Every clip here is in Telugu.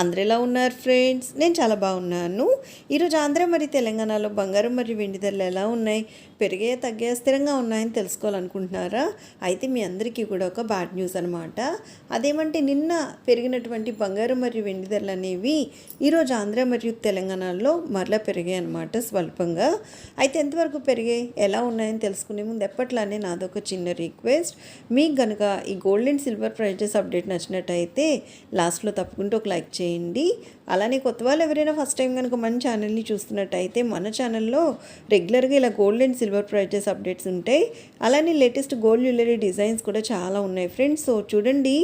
అందరు ఎలా ఉన్నారు ఫ్రెండ్స్ నేను చాలా బాగున్నాను. ఈరోజు ఆంధ్ర మరియు తెలంగాణలో బంగారం మరియు వెండి ధరలు ఎలా ఉన్నాయి? పెరిగే తగ్గే స్థిరంగా ఉన్నాయని తెలుసుకోవాలనుకుంటున్నారా? అయితే మీ అందరికీ కూడా ఒక బ్యాడ్ న్యూస్ అనమాట అదేమంటే నిన్న పెరిగినటువంటి బంగారం మరియు వెండి ధరలు అనేవి ఈరోజు ఆంధ్ర మరియు తెలంగాణలో మరలా పెరిగాయి అనమాట స్వల్పంగా. అయితే ఎంతవరకు పెరిగాయి? ఎలా ఉన్నాయని తెలుసుకునే ముందు ఎప్పట్లానే నాదొక చిన్న రిక్వెస్ట్ మీకు కనుక ఈ gold and silver prices update నచ్చినట్టయితే లాస్ట్లో తప్పకుండా ఒక లైక్ చేయండి. చేయండి. అలానే కొత్త వాళ్ళు ఎవరైనా ఫస్ట్ టైం కనుక మన ఛానల్ని చూస్తున్నట్టయితే మన ఛానల్లో రెగ్యులర్గా ఇలా gold and silver prices updates ఉంటాయి. అలానే లేటెస్ట్ గోల్డ్ జ్యువెలరీ డిజైన్స్ కూడా చాలా ఉన్నాయి ఫ్రెండ్స్ సో చూడండి.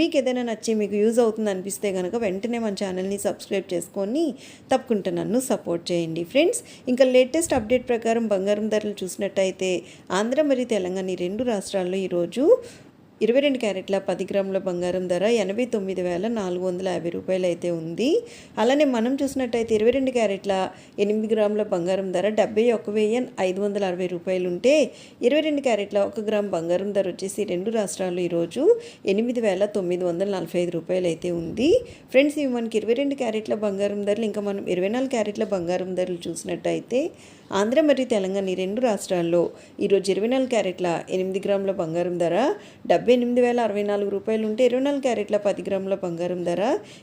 మీకు ఏదైనా నచ్చి మీకు యూజ్ అవుతుంది అనిపిస్తే కనుక వెంటనే మన ఛానల్ని సబ్స్క్రైబ్ చేసుకొని తప్పకుండా నన్ను సపోర్ట్ చేయండి ఫ్రెండ్స్ ఇంకా లేటెస్ట్ అప్డేట్ ప్రకారం బంగారం ధరలు చూసినట్టయితే ఆంధ్ర మరియు తెలంగాణ ఈ రెండు రాష్ట్రాల్లో ఈరోజు ఇరవై రెండు క్యారెట్ల పది గ్రాముల బంగారం ధర ఎనభై తొమ్మిది వేల నాలుగు వందల యాభై రూపాయలు అయితే ఉంది. అలానే మనం చూసినట్టయితే ఇరవై రెండు క్యారెట్ల ఎనిమిది గ్రాముల బంగారం ధర డెబ్బై ఒక వెయ్యి ఐదు వందల అరవై రూపాయలు ఉంటే ఇరవై రెండు క్యారెట్ల ఒక గ్రామ్ బంగారం ధర వచ్చేసి రెండు రాష్ట్రాలు ఈరోజు ఎనిమిది వేల తొమ్మిది వందల నలభై ఐదు రూపాయలు అయితే ఉంది. ఫ్రెండ్స్ ఇవి మనకి ఇరవై రెండు క్యారెట్ల బంగారం ధరలు ఇంకా మనం ఇరవై నాలుగు క్యారెట్ల బంగారం ధరలు చూసినట్టయితే ఆంధ్ర మరియు తెలంగాణ ఈ రెండు రాష్ట్రాల్లో ఈరోజు ఇరవై నాలుగు క్యారెట్ల ఎనిమిది గ్రాముల బంగారం ధర డెబ్బై ఎనిమిది వేల అరవై నాలుగు రూపాయలు ఉంటే ఇరవై నాలుగు క్యారెట్ల పది గ్రాముల బంగారం ధర.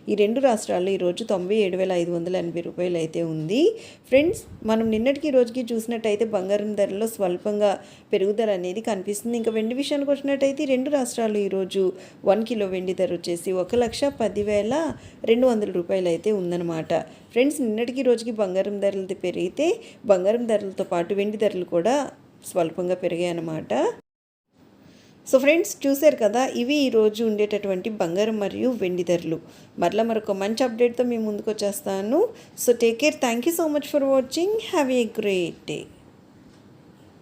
ఈ రెండు రాష్ట్రాల్లో ఈరోజు తొంభై ఏడు వేల ఐదు వందల ఎనభై రూపాయలు అయితే ఉంది. ఫ్రెండ్స్ మనం నిన్నటికి ఈ రోజుకి చూసినట్టయితే బంగారం ధరలో స్వల్పంగా పెరుగుదల అనేది కనిపిస్తుంది. ఇంకా వెండి విషయానికి వచ్చినట్టయితే ఈ రెండు రాష్ట్రాలు ఈరోజు వన్ కిలో వెండి ధర వచ్చేసి ఒక లక్ష పదివేల రెండు వందల రూపాయలు అయితే ఉందన్నమాట. ఫ్రెండ్స్ నిన్నటికి రోజుకి బంగారం ధరలు పెరిగితే బంగారం ధరలతో పాటు వెండి ధరలు కూడా స్వల్పంగా పెరిగాయి అన్నమాట సో ఫ్రెండ్స్ చూశారు కదా ఇవి ఈరోజు ఉండేటటువంటి బంగారం మరియు వెండి ధరలు. మరలా మరొక మంచి అప్డేట్తో మీ ముందుకు వచ్చేస్తాను. So take care thank you so much for watching have a great day